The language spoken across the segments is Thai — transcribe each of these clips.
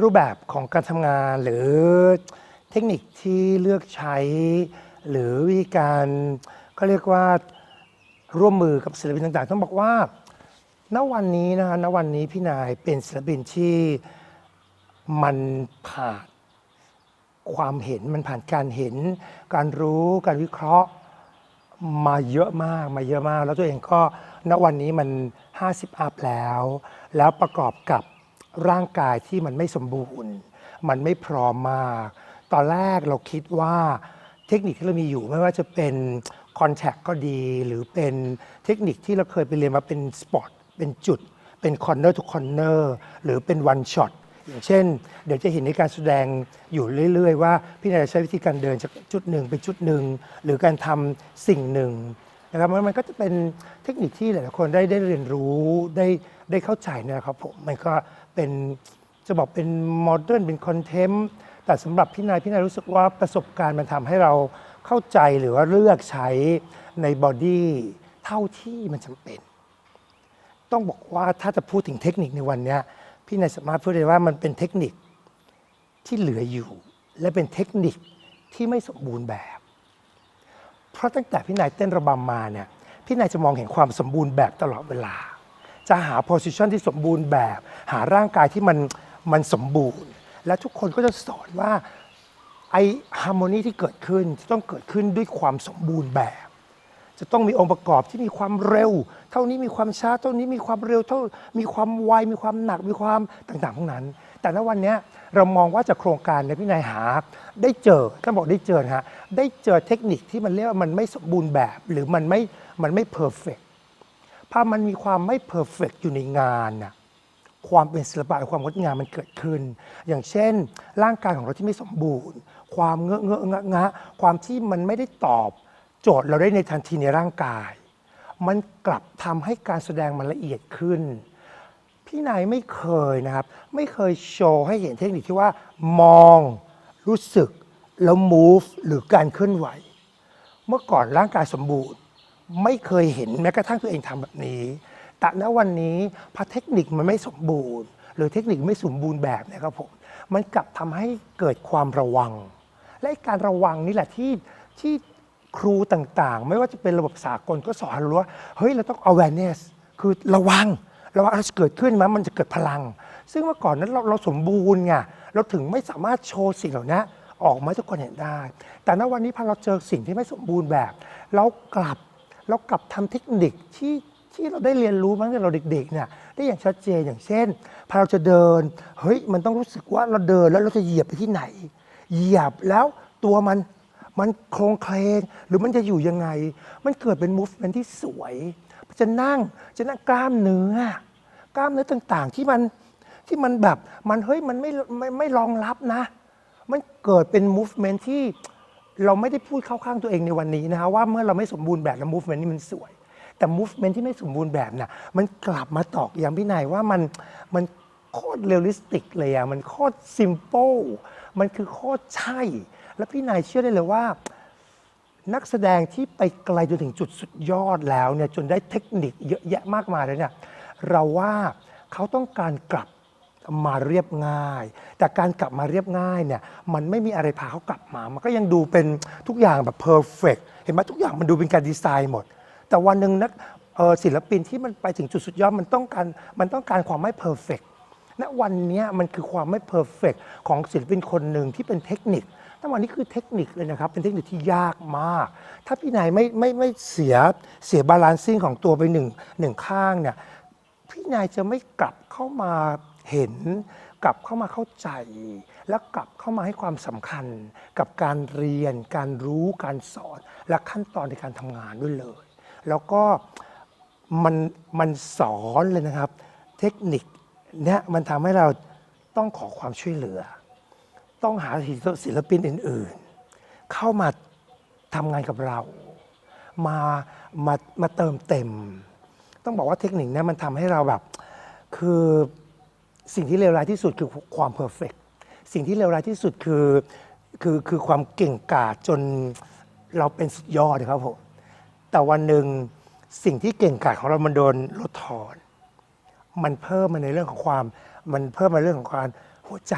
รูปแบบของการทำงานหรือเทคนิคที่เลือกใช้ หรือวิธีการก็เรียกว่าร่วมมือกับศิลปินต่างๆ ต้องบอกว่าณวันนี้นะฮะณวันนี้พี่นายเป็นศิลปินที่มันผ่านความเห็นมันผ่านการเห็น การรู้การวิเคราะห์มาเยอะมากมาเยอะมาก แล้วตัวเองก็ณวันนี้มัน 50 อัพแล้ว แล้วประกอบกับ ร่างกายที่มันไม่สมบูรณ์ มันไม่พร้อมมาก ตอนแรกเราคิดว่าเทคนิคที่เรามีอยู่ไม่ว่าจะเป็นคอนแทคก็ดี หรือเป็นเทคนิคที่เราเคยไปเรียนมาเป็นสปอตเป็นจุด เป็นคอนเนอร์ทุกคอนเนอร์หรือเป็นวันช็อตอย่างเช่น เดี๋ยวจะเห็นในการแสดงอยู่เรื่อย ๆ ว่าพี่นายใช้วิธีการเดินจากจุดหนึ่งไปจุดหนึ่งหรือการทำสิ่งหนึ่งนะครับมันมันก็จะเป็นเทคนิคที่หลายๆคนได้ได้เรียนรู้ได้ได้เข้าใจนะครับผมมันก็ เป็นจะบอกเป็นโมเดิร์นเป็นคอนเทมต์แต่สำหรับพี่นายพี่นายรู้สึกว่าประสบการณ์มันทำให้เราเข้าใจหรือว่าเลือกใช้ในบอดี้เท่าที่มันจำเป็น ต้องบอกว่าถ้าจะพูดถึงเทคนิคในวันเนี้ยพี่นายสามารถพูดได้ว่ามันเป็นเทคนิคที่เหลืออยู่ และเป็นเทคนิคที่ไม่สมบูรณ์แบบ เพราะตั้งแต่พี่นายเต้นระบำมาเนี่ยพี่นายจะมองเห็นความสมบูรณ์แบบตลอดเวลา จะหาโพสิชันที่สมบูรณ์แบบ หาร่างกายที่มันมันสมบูรณ์ และทุกคนก็จะสอนว่าไอฮาร์โมนีที่เกิดขึ้นจะต้องเกิดขึ้นด้วยความสมบูรณ์แบบ จะต้องมีองค์ประกอบที่มีความเร็ว เท่านี้มีความช้าเท่านี้มีความเร็วเท่ามีความไวมีความหนักมีความต่างๆพวกนั้น แต่ณวันนี้เรามองว่าจากโครงการในพี่นายหา ได้เจอต้องบอกได้เจอฮะได้เจอเทคนิคที่มันเรียกว่ามันไม่สมบูรณ์แบบ หรือมันไม่มันไม่เพอร์เฟก พอมันมีความไม่เพอร์เฟกอยู่ในงานน่ะความเป็นศิลปะความงดงามมันเกิดขึ้น อย่างเช่น ร่างกายของเราที่ไม่สมบูรณ์ ความเงอะเงอะงะงะความที่มันไม่ได้ตอบโจทย์เราได้ในทันทีในร่างกาย มันกลับทำให้การแสดงมันละเอียดขึ้น พี่นายไม่เคยนะครับ ไม่เคยโชว์ให้เห็นเทคนิคที่ว่ามอง รู้สึกแล้ว move หรือการเคลื่อนไหว เมื่อก่อนร่างกายสมบูรณ์ ไม่เคยเห็นแม้กระทั่งตัวเองทำแบบนี้ แต่ณวันนี้พอเทคนิคมันไม่สมบูรณ์ หรือเทคนิคไม่สมบูรณ์แบบนะครับผมมันกลับทำให้เกิดความระวัง และการระวังนี่แหละที่ที่ครูต่างๆ ไม่ว่าจะเป็นระบบสากลก็สอนให้รู้ว่าเฮ้ยเราต้อง awareness คือระวังระวังอะไรจะเกิดขึ้นมามันจะเกิดพลัง ซึ่งเมื่อก่อนนั้นเราเราสมบูรณ์ไงเราถึงไม่สามารถโชว์สิ่งเหล่านี้ออกมาทุกคนเห็นได้ แต่ณวันนี้พอเราเจอสิ่งที่ไม่สมบูรณ์แบบ เรากลับ เรากลับทำเทคนิคที่ที่เราได้เรียนรู้มาตั้งแต่เราเด็กๆเนี่ยได้อย่างชัดเจนอย่างเช่นพอเราจะเดินเฮ้ยมันต้องรู้สึกว่าเราเดินแล้วเราจะเหยียบไปที่ไหน เหยียบแล้วตัวมันมันโครงเคลงหรือมันจะอยู่ยังไง มันเกิดเป็น movement ที่สวย จะนั่งจะนั่งกล้ามเนื้อกล้ามเนื้อต่างๆ ที่มันที่มันแบบมันเฮ้ยมันไม่ไม่ไม่รองรับนะ มันเกิดเป็น movement ที่ เราไม่ได้พูดเข้าข้างตัวเองในวันนี้นะฮะว่าเมื่อเราไม่สมบูรณ์แบบแล้ว movement นี่มันสวย แต่ movement ที่ไม่สมบูรณ์แบบน่ะมันกลับมาตอกย้ำพี่นายว่ามันมันโคตรเรียลลิสติกเลยอะมันโคตรซิม p ป e มันคือโคตรใช่ แล้วพี่นายเชื่อได้เลยว่า นักแสดงที่ไปไกลจนถึงจุดสุดยอดแล้วเนี่ยจนได้เทคนิคเยอะแยะมากมายเลยเนี่ยเราว่าเขาต้องการกลับ มาเรียบง่าย แต่การกลับมาเรียบง่ายเนี่ยมันไม่มีอะไรพาเขากลับมา มันก็ยังดูเป็นทุกอย่างแบบเพอร์เฟกเห็นไหมทุกอย่างมันดูเป็นการดีไซน์หมด แต่วันหนึ่งนักศิลปินที่มันไปถึงจุดสุดยอดมันต้องการมันต้องการความไม่เพอร์เฟกณวันนี้มันคือความไม่เพอร์เฟกของศิลปินคนหนึ่งที่เป็นเทคนิคแต่วันนี้คือเทคนิคเลยนะครับ เป็นเทคนิคที่ยากมาก ถ้าพี่นายไม่ไม่ไม่เสียเสียบาลานซิ่งของตัวไปหนึ่งหนึ่งข้างเนี่ยพี่นายจะไม่กลับเข้ามา เห็นกลับเข้ามาเข้าใจ แล้วกลับเข้ามาให้ความสำคัญกับการเรียน การรู้การสอน และขั้นตอนในการทำงานด้วยเลย แล้วก็มันมันสอนเลยนะครับ เทคนิคเนี่ยมันทำให้เราต้องขอความช่วยเหลือ ต้องหาศิลปินอื่น ๆ เข้ามาทำงานกับเรา มามามาเติมเต็ม ต้องบอกว่าเทคนิคนี้มันทำให้เราแบบคือ สิ่งที่เลวร้ายที่สุดคือความเพอร์เฟกสิ่งที่เลวร้ายที่สุดคือคือคือความเก่งกาจจนเราเป็นสุดยอดครับผมแต่วันหนึ่งสิ่งที่เก่งกาจของเรามันโดนลดทอน มันเพิ่มมาในเรื่องของความ มันเพิ่มมาเรื่องของการหัวใจ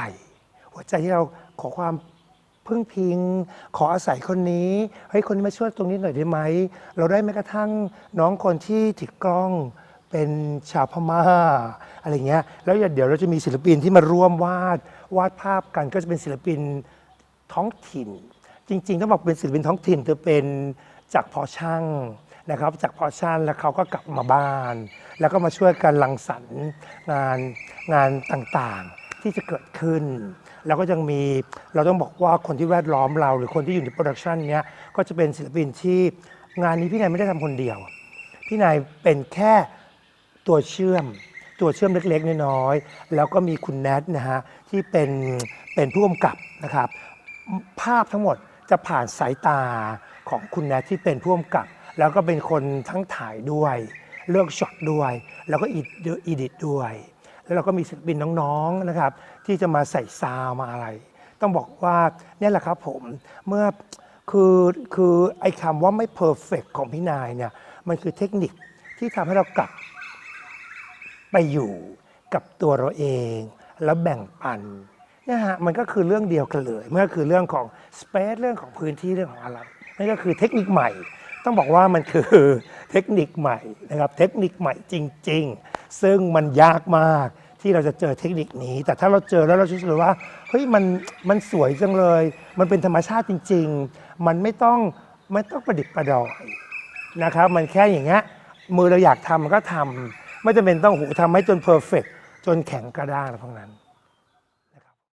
หัวใจที่เราขอความพึ่งพิง ขออาศัยคนนี้เฮ้ยคนนี้มาช่วยตรงนี้หน่อยได้ไหมเราได้แม้กระทั่งน้องคนที่ถือกล้อง เป็นชาวพม่าอะไรเงี้ยแล้วเดี๋ยวเราจะมีศิลปินที่มาร่วมวาดวาดภาพกันก็จะเป็นศิลปินท้องถิ่น จริงๆต้องบอกเป็นศิลปินท้องถิ่นเธอเป็นจากพอช่างนะครับจากพอช่างแล้วเขาก็กลับมาบ้าน แล้วก็มาช่วยกันรังสรรค์งานงานต่างๆที่จะเกิดขึ้น แล้วก็ยังมีเราต้องบอกว่าคนที่แวดล้อมเราหรือคนที่อยู่ในโปรดักชันเนี้ยก็จะเป็นศิลปินที่งานนี้พี่นายไม่ได้ทำคนเดียว พี่นายเป็นแค่ ตัวเชื่อม ตัวเชื่อมเล็กๆน้อยๆแล้วก็มีคุณแนทนะฮะที่เป็นเป็นผู้กำกับนะครับ ภาพทั้งหมดจะผ่านสายตาของคุณแนทที่เป็นผู้กำกับ แล้วก็เป็นคนทั้งถ่ายด้วยเลือกช็อตด้วย แล้วก็อีดิตด้วย แล้วเราก็มีศิลปินน้องๆนะครับ ที่จะมาใส่ซาวมาอะไร ต้องบอกว่าเนี่ยแหละครับผมเมื่อคือคือไอ้คำว่าไม่เพอร์เฟกของพี่นายเนี่ยมันคือเทคนิคที่ทำให้เรากลับ ไปอยู่กับตัวเราเอง แล้วแบ่งปันเนี่ยฮะมันก็คือเรื่องเดียวกันเลยมันก็คือเรื่องของสเปซเรื่องของพื้นที่เรื่องของอะไรนั่นก็คือเทคนิคใหม่ ต้องบอกว่ามันคือเทคนิคใหม่นะครับเทคนิคใหม่จริง ๆ ซึ่งมันยากมากที่เราจะเจอเทคนิคนี้ แต่ถ้าเราเจอแล้วเรารู้สึกว่าเฮ้ยมันมันสวยจังเลย มันเป็นธรรมชาติจริง ๆ มันไม่ต้องไม่ต้องประดิษฐ์ประดอยนะครับ มันแค่อย่างเงี้ยมือเราอยากทำมันก็ทำ ไม่จำเป็นต้องหูทำให้จนเพอร์เฟกจนแข็งกระด้างพวกนั้น